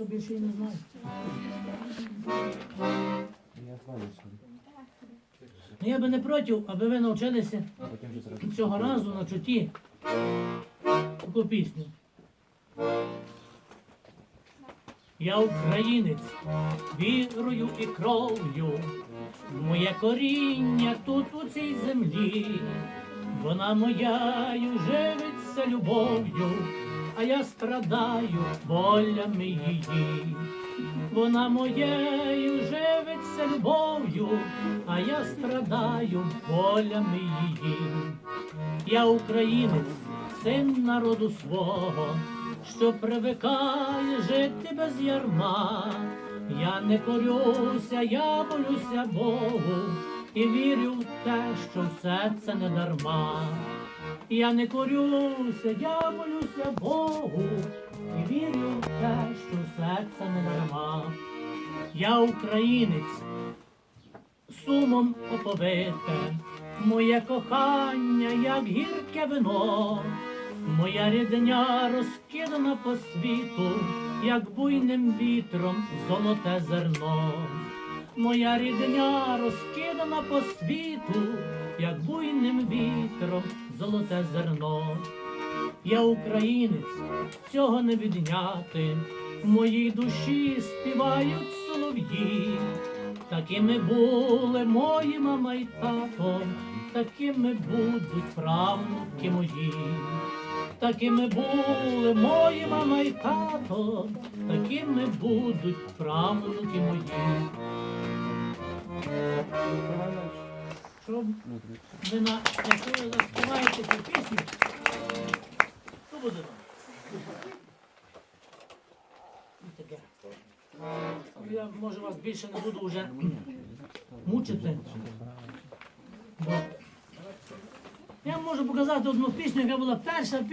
що більше і не знаю. Я. Ну, Я би не проти, аби ви навчилися цього разу на чуті таку пісню. Я українець вірою і кров'ю, моє коріння тут у цій землі, вона мояю живиться любов'ю, а я страдаю болями її. Вона моєю живиться любов'ю, а я страдаю болями її. Я українець, син народу свого, що привикає жити без ярма. Я не корюся, я молюся Богу і вірю в те, що все це не дарма. Я не корюся, я молюся Богу і вірю в те, що все це не дарма. Я українець, сумом оповите, моє кохання, як гірке вино, моя рідня розкидана по світу, як буйним вітром золоте зерно. Моя рідня розкидана по світу, вітром золоте зерно. Я українець, цього не відняти. В моїй душі співають солов'ї. Такими були мої мама й тато, такими будуть правнуки мої. Такими були мої мама й тато, такими будуть правнуки мої. Щоб ви на якщо заспіваєте цю пісню, то буде нам. Я може вас більше не буду вже мучити. Я можу показати одну пісню, яка була перша